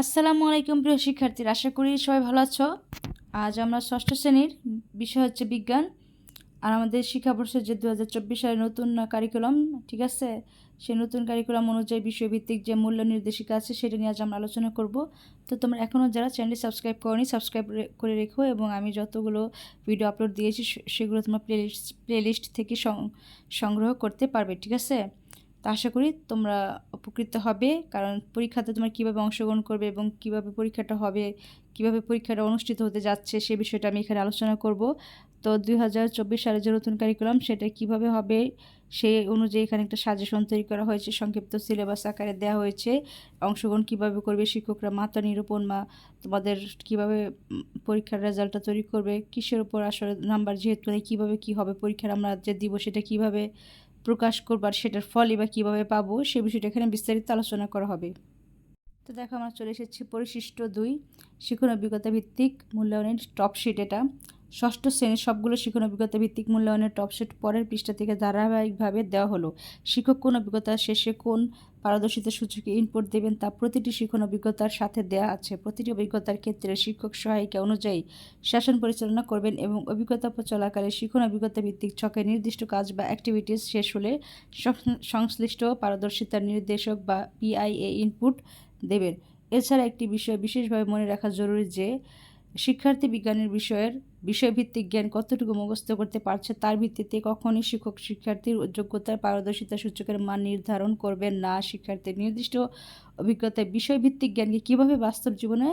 আসসালামু আলাইকুম প্রিয় শিক্ষার্থীরা, আশা করি সবাই ভালো আছো। আজ আমরা ষষ্ঠ শ্রেণির বিষয় হচ্ছে বিজ্ঞান আর আমাদের শিক্ষাবর্ষের যে দু হাজার চব্বিশ সালের নতুন কারিকুলাম ঠিক আছে? সেই নতুন কারিকুলাম অনুযায়ী বিষয়ভিত্তিক যে মূল্য নির্দেশিকা আছে, সেটা নিয়ে আজ আমরা আলোচনা করব। তো তোমরা এখনও যারা চ্যানেলটি সাবস্ক্রাইব করনি সাবস্ক্রাইব করে রেখো এবং আমি যতগুলো ভিডিও আপলোড দিয়েছি সেগুলো তোমরা প্লেলিস্ট প্লেলিস্ট থেকে সংগ্রহ করতে পারবে, ঠিক আছে? তা আশা করি তোমরা উপকৃত হবে। কারণ পরীক্ষাতে তোমরা কীভাবে অংশগ্রহণ করবে এবং কীভাবে পরীক্ষাটা হবে, কীভাবে পরীক্ষাটা অনুষ্ঠিত হতে যাচ্ছে সে বিষয়টা আমি এখানে আলোচনা করব। তো দুই হাজার চব্বিশ সালে যে নতুন কারিকুলাম সেটা কীভাবে হবে সেই অনুযায়ী এখানে একটা সাজেশন তৈরি করা হয়েছে। সংক্ষিপ্ত সিলেবাস আকারে দেওয়া হয়েছে। অংশগ্রহণ কীভাবে করবে, শিক্ষকরা মাত্রা নিরূপণ বা তোমাদের কীভাবে পরীক্ষার রেজাল্টটা তৈরি করবে, কিসের উপর আসলে নাম্বার যেহেতু কীভাবে কী হবে পরীক্ষার আমরা যে দিব সেটা কীভাবে প্রকাশ করবার সেটার ফলই বা কীভাবে পাবো সে বিষয়টা এখানে বিস্তারিত আলোচনা করা হবে। তো দেখো আমরা চলে এসেছি পরিশিষ্ট দুই, শিক্ষণ অভিজ্ঞতা ভিত্তিক মূল্যায়নের টপ শিট এটা। ষষ্ঠ শ্রেণির সবগুলো শিক্ষণ অভিজ্ঞতা ভিত্তিক মূল্যায়নের টপ শিট পরের পৃষ্ঠা থেকে ধারাবাহিকভাবে দেওয়া হলো। শিক্ষক কোন অভিজ্ঞতা শেষে কোন পারদর্শিতা সূচকে ইনপুট দেবেন তা প্রতিটি শিক্ষণ অভিজ্ঞতার সাথে দেওয়া আছে। প্রতিটি অভিজ্ঞতার ক্ষেত্রে শিক্ষক সহায়িকা অনুযায়ী শাসন পরিচালনা করবেন এবং অভিজ্ঞতা চলাকালে শিক্ষণ অভিজ্ঞতা ভিত্তিক ছকে নির্দিষ্ট কাজ বা অ্যাক্টিভিটিস শেষ হলে সংশ্লিষ্ট পারদর্শিতার নির্দেশক বা পিআইএ ইনপুট দেবেন। এছাড়া একটি বিষয় বিশেষভাবে মনে রাখা জরুরি যে, শিক্ষার্থী বিজ্ঞানের বিষয়ের বিষয়ভিত্তিক জ্ঞান কতটুকু মুখস্থ করতে পারছে তার ভিত্তিতে কখনই শিক্ষক শিক্ষার্থীর যোগ্যতার পারদর্শিতা সূচকের মান নির্ধারণ করবেন না। শিক্ষার্থীর নির্দিষ্ট অভিজ্ঞতায় বিষয়ভিত্তিক জ্ঞানকে কীভাবে বাস্তব জীবনে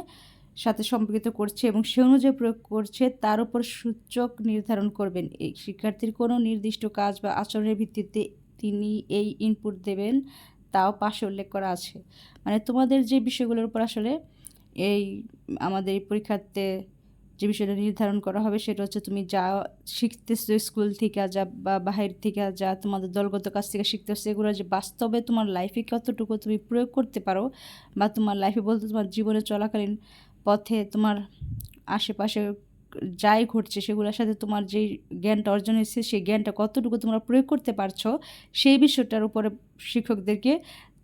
সাথে সম্পর্কিত করছে এবং সে অনুযায়ী প্রয়োগ করছে তার উপর সূচক নির্ধারণ করবেন। এই শিক্ষার্থীর কোনো নির্দিষ্ট কাজ বা আচরণের ভিত্তিতে তিনি এই ইনপুট দেবেন, তাও পাশে উল্লেখ করা আছে। মানে তোমাদের যে বিষয়গুলোর উপর আসলে এই আমাদের এই পরীক্ষাতে যে বিষয়টা নির্ধারণ করা হবে সেটা হচ্ছে তুমি যা শিখতেছো স্কুল থেকে যা বা বাহির থেকে যা তোমাদের দলগত কাছ থেকে শিখতেছো, এগুলো যে বাস্তবে তোমার লাইফে কতটুকু তুমি প্রয়োগ করতে পারো বা তোমার লাইফে বলতে তোমার জীবনে চলাকালীন পথে তোমার আশেপাশে যাই ঘটছে সেগুলোর সাথে তোমার যেই জ্ঞানটা অর্জন হয়েছে, সেই জ্ঞানটা কতটুকু তোমরা প্রয়োগ করতে পারছ, সেই বিষয়টার উপরে শিক্ষকদেরকে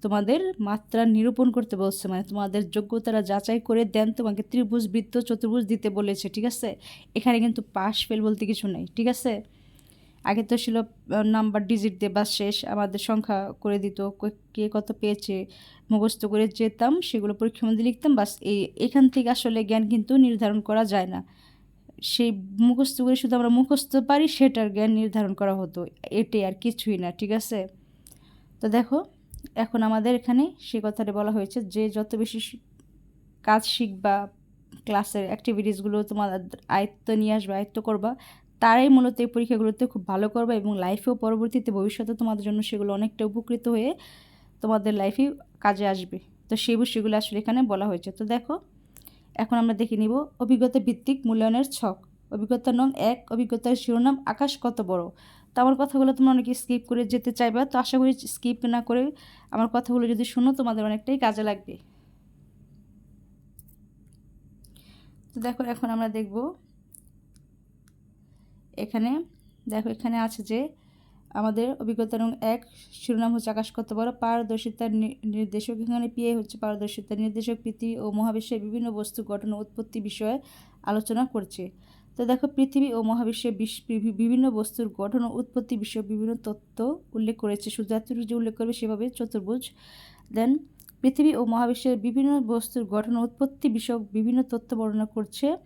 তোমাদের মাত্রা নিরূপণ করতে বলছে মানে তোমাদের যোগ্যতারা যাচাই করে দেন, তোমাকে ত্রিভুজ, বৃত্ত, চতুর্ভুজ দিতে বলেছে, ঠিক আছে? এখানে কিন্তু পাস ফেল বলতে কিছু নেই, ঠিক আছে? আগে তো ছিল নাম্বার ডিজিট দিয়ে বা শেষ, আমাদের সংখ্যা করে দিত, কে- কত পেয়েছে, মুখস্থ করে যেতাম, সেগুলো পরীক্ষার মধ্যে লিখতাম, বাস এই, এখান থেকে আসলে জ্ঞান কিন্তু নির্ধারণ করা যায় না। সেই মুখস্থ করে শুধু আমরা মুখস্থ পারি, সেটার জ্ঞান নির্ধারণ করা হতো, এটাই আর কিছুই না, ঠিক আছে? তো দেখো এখন আমাদের এখানে সে কথাটা বলা হয়েছে যে যত বেশি কাজ শিখবা, ক্লাসের অ্যাক্টিভিটিসগুলো তোমার আয়ত্ত নিয়ে আসবে, আয়ত্ত করবা, তারাই মূলত এই পরীক্ষাগুলোতে খুব ভালো করবে এবং লাইফেও পরবর্তীতে ভবিষ্যতে তোমাদের জন্য সেগুলো অনেকটা উপকৃত হয়ে তোমাদের লাইফে কাজে আসবে। তো সেই বিষয়গুলো আসলে এখানে বলা হয়েছে। তো দেখো, এখন আমরা দেখে নিব অভিজ্ঞতা ভিত্তিক মূল্যায়নের ছক। অভিজ্ঞতা নং এক, অভিজ্ঞতার শিরোনাম আকাশ কত বড়? তো আমার কথাগুলো তোমরা অনেকে স্কিপ করে যেতে চাইবা। তো আশা করি স্কিপ না করে আমার কথাগুলো যদি শোনো, তোমাদের অনেকটাই কাজে লাগবে। তো দেখো, এখন আমরা দেখব এখানে, দেখো এখানে আছে যে আমাদের অভিজ্ঞতা নং এক, শিরোনাম হচ্ছে আকাশ কত বড়? পারদর্শিতার নির্দেশক। এখানে পিএ হচ্ছে পারদর্শিতার নির্দেশক, পৃথিবী ও মহাবিশ্বের বিভিন্ন বস্তু গঠন ও উৎপত্তি বিষয়ে আলোচনা করছে। তো দেখো, পৃথিবী ও মহাবিশ্বের বিশ- বিভিন্ন বস্তুর গঠন ও উৎপত্তি বিষয়ে বিভিন্ন তত্ত্ব উল্লেখ করেছে। শুধু এতটুকু যে উল্লেখ করবে সেভাবে চতুর্ভুজ। দেন পৃথিবী ও মহাবিশ্বের বিভিন্ন বস্তুর গঠন ও উৎপত্তি বিষয়ক বিভিন্ন তথ্য বর্ণনা করছে।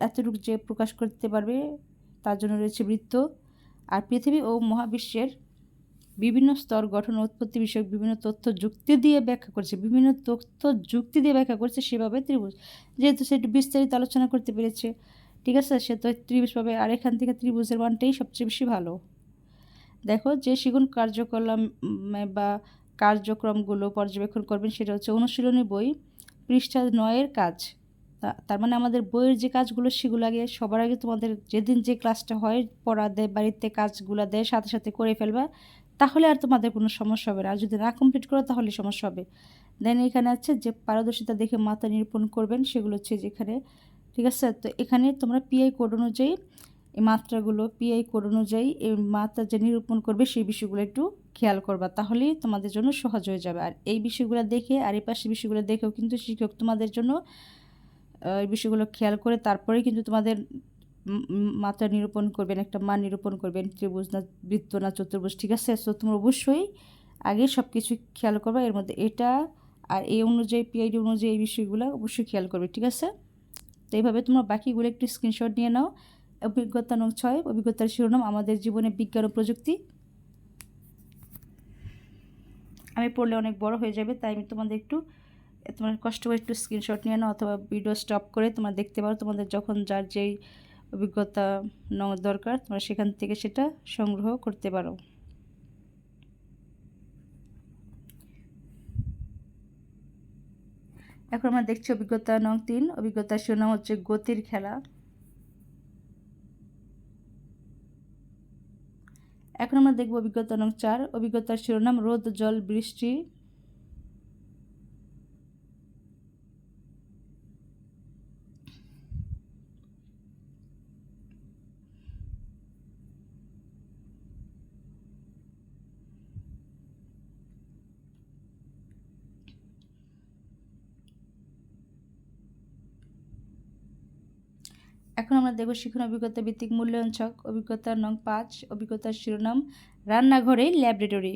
এতটুকু যে প্রকাশ করতে পারবে তার জন্য রয়েছে বৃত্ত। আর পৃথিবী ও মহাবিশ্বের বিভিন্ন স্তর গঠন, উৎপত্তি বিষয়ক বিভিন্ন তথ্য যুক্তি দিয়ে ব্যাখ্যা করছে। বিভিন্ন তথ্য যুক্তি দিয়ে ব্যাখ্যা করছে সেভাবে ত্রিভুজ। যেহেতু সে একটু বিস্তারিত আলোচনা করতে পেরেছে, ঠিক আছে? সে তো ত্রিভুজ পাবে, আর এখান থেকে ত্রিভুজের মানটাই সবচেয়ে বেশি ভালো। দেখো যে শিগুন কার্যকলাম বা কার্যক্রমগুলো পর্যবেক্ষণ করবেন সেটা হচ্ছে অনুশীলনী বই, পৃষ্ঠা নয়ের কাজ। তার মানে আমাদের বইয়ের যে কাজগুলো সেগুলো আগে, সবার আগে তোমাদের যেদিন যে ক্লাসটা হয়, পড়া দেয়, বাড়িতে কাজগুলো দেয়, সাথে সাথে করে ফেলবা। তাহলে আর তোমাদের কোনো সমস্যা হবে না। আর যদি না কমপ্লিট করো, তাহলে সমস্যা হবে। দেন এখানে আছে যে পারদর্শিতা দেখে মাত্রা নিরূপণ করবেন, সেগুলো হচ্ছে যেখানে, ঠিক আছে? তো এখানে তোমরা পিআই কোড অনুযায়ী, এই মাত্রাগুলো পিআই কোড অনুযায়ী, এই মাত্রা যে নিরূপণ করবে, সেই বিষয়গুলো একটু খেয়াল করবা। তাহলেই তোমাদের জন্য সহজ হয়ে যাবে। আর এই বিষয়গুলো দেখে, আর এই পাশে বিষয়গুলো দেখেও কিন্তু শিক্ষক তোমাদের জন্য এই বিষয়গুলো খেয়াল করে, তারপরে কিন্তু তোমাদের মাত্রা নিরূপণ করবেন, একটা মান নিরূপণ করবেন, ত্রিভুজ না, বৃত্ত না চতুর্ভুজ, ঠিক আছে? সো তোমরা অবশ্যই আগে সব কিছু খেয়াল করবে, এর মধ্যে এটা আর এই অনুযায়ী পিআইডি অনুযায়ী এই বিষয়গুলো অবশ্যই খেয়াল করবে, ঠিক আছে? তো এইভাবে তোমরা বাকিগুলো একটু স্ক্রিনশট নিয়ে নাও। অভিজ্ঞতা নং ছয়, অভিজ্ঞতার শিরোনাম, আমাদের জীবনে বিজ্ঞান ও প্রযুক্তি। আমি পড়লে অনেক বড় হয়ে যাবে, তাই আমি তোমাদের একটু, তোমার কষ্ট করে একটু স্ক্রিনশট নিয়ে নাও, অথবা ভিডিও স্টপ করে তোমরা দেখতে পারো, তোমাদের যখন যার যেই অভিজ্ঞতা দরকার, তোমরা সেখান থেকে সেটা সংগ্রহ করতে পারো। এখন আমরা দেখছি অভিজ্ঞতা নং তিন, অভিজ্ঞতার শিরোনাম হচ্ছে গতির খেলা। এখন আমরা দেখব অভিজ্ঞতা নং চার, অভিজ্ঞতার শিরোনাম রোদ, জল, বৃষ্টি। এখন আমরা দেখব শিক্ষণ অভিজ্ঞতা ভিত্তিক মূল্যায়ন ছক অভিজ্ঞতার নং পাঁচ, অভিজ্ঞতার শিরোনাম রান্নাঘরে ল্যাবরেটরি।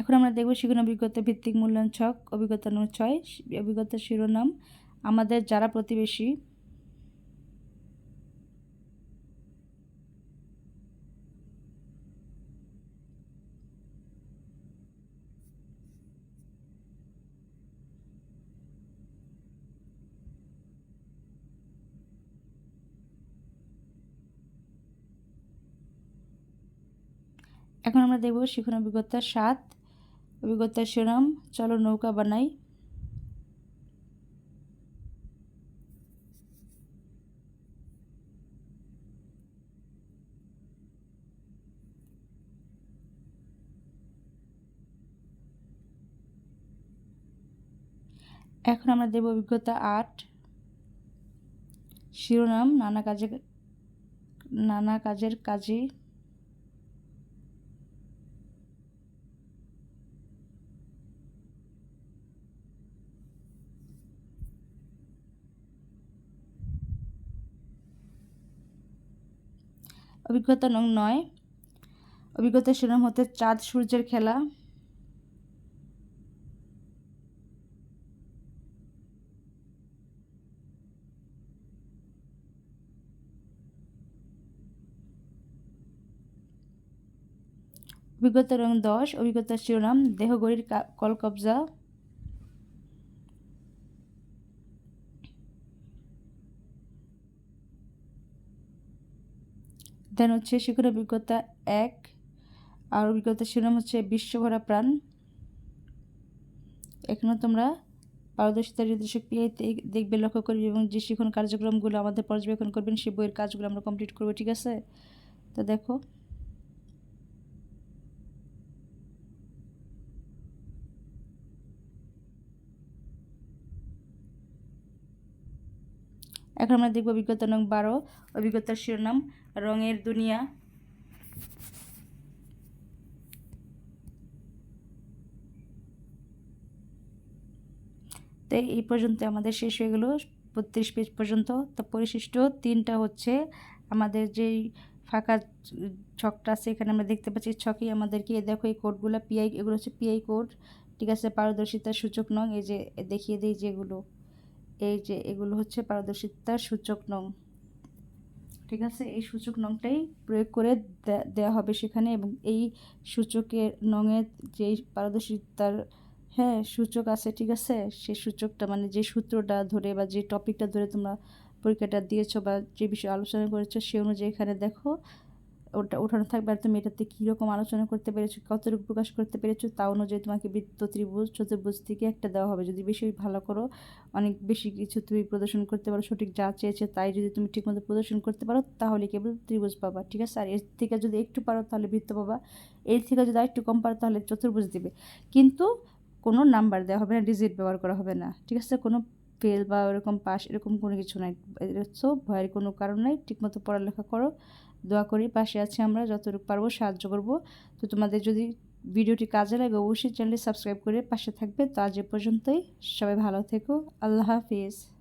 এখন আমরা দেখব শিক্ষণ অভিজ্ঞতা ভিত্তিক মূল্যায়ন ছক, অভিজ্ঞতা নয় ছয় অভিজ্ঞতার শিরোনাম। আমাদের যারা প্রতিবেশী, এখন আমরা দেখব শিক্ষণ অভিজ্ঞতা সাত অভিজ্ঞতার শিরোনাম, চলো নৌকা বানাই। এখন আমরা দেব অভিজ্ঞতা আট। শিরোনাম, নানা কাজে নানা কাজের কাজে অভিজ্ঞতা নং নয়। অভিজ্ঞতা শিরোনাম হতে চাঁদ সূর্যের খেলা। অভিজ্ঞতা রং দশ। অভিজ্ঞতার শিরোনাম, দেহগড়ির কলকবজা। দেন হচ্ছে শিখর অভিজ্ঞতা এক, আর অভিজ্ঞতা শিরোনাম হচ্ছে বিশ্বভরা প্রাণ। এখনও তোমরা পারদর্শিতা নির্দেশক পিআইতে দেখবে, লক্ষ্য করবে এবং যে শিখন কার্যক্রমগুলো আমাদের পর্যবেক্ষণ করবেন, সে বইয়ের কাজগুলো আমরা কমপ্লিট করব, ঠিক আছে? তো দেখো এখন আমরা দেখব অভিজ্ঞতা নং বারো, অভিজ্ঞতার শিরোনাম, রঙের দুনিয়া। তো এই পর্যন্ত আমাদের শেষ হয়ে গেল, বত্রিশ পেজ পর্যন্ত। তো পরিশিষ্ট তিনটা হচ্ছে আমাদের যেই ফাঁকা ছকটা আছে, এখানে আমরা দেখতে পাচ্ছি ছকেই আমাদেরকে দেখো এই কোডগুলো পিআই এগুলো হচ্ছে পিআই কোড ঠিক আছে, পারদর্শিতার সূচক নং, এই যে দেখিয়ে দিই যেগুলো। এই যে এগুলো হচ্ছে পারদর্শিতার সূচক নং। ঠিক আছে? এই সূচক নংটাই প্রয়োগ করে দেওয়া হবে সেখানে এবং এই সূচকের নংয়ের যে পারদর্শিতার হ্যাঁ সূচক আছে, ঠিক আছে? সেই সূচকটা মানে যে সূত্রটা ধরে বা যে টপিকটা ধরে তোমরা পরীক্ষাটা দিয়েছ বা যে বিষয়ে আলোচনা করেছ সে অনুযায়ী এখানে দেখো ওটা ওঠানো থাকবে আর তুমি এটাতে কীরকম আলোচনা করতে পেরেছ, কতটুকু প্রকাশ করতে পেরেছ তা অনুযায়ী তোমাকে বৃত্ত, ত্রিভুজ, চতুর্ভুজ থেকে একটা দেওয়া হবে। যদি বেশি ভালো করো, অনেক বেশি কিছু তুমি প্রদর্শন করতে পারো, সঠিক যা চেয়েছে তাই যদি তুমি ঠিকমতো প্রদর্শন করতে পারো, তাহলে কেবল ত্রিভুজ পাবা, ঠিক আছে? আর এর থেকে যদি একটু পারো, তাহলে বৃত্ত পাবা। এর থেকে যদি আর একটু কম পারো, তাহলে চতুর্ভুজ দিবে। কিন্তু কোনো নাম্বার দেওয়া হবে না ডিজিট ব্যবহার করা হবে না, ঠিক আছে? কোনো ফেল বা ওরকম পাস, এরকম কোনো কিছু নাই। সো ভয়ের কোনো কারণ নাই। ঠিকমতো পড়ালেখা করো। দোয়া করি পাশে আছি আমরা, যতটুকু পারব সাহায্য করব। তো তোমাদের যদি ভিডিওটি কাজে লাগে, অবশ্যই চ্যানেলটি সাবস্ক্রাইব করে পাশে থাকবে। তো আজ এ পর্যন্তই। সবাই ভালো থেকো। আল্লাহ হাফিজ।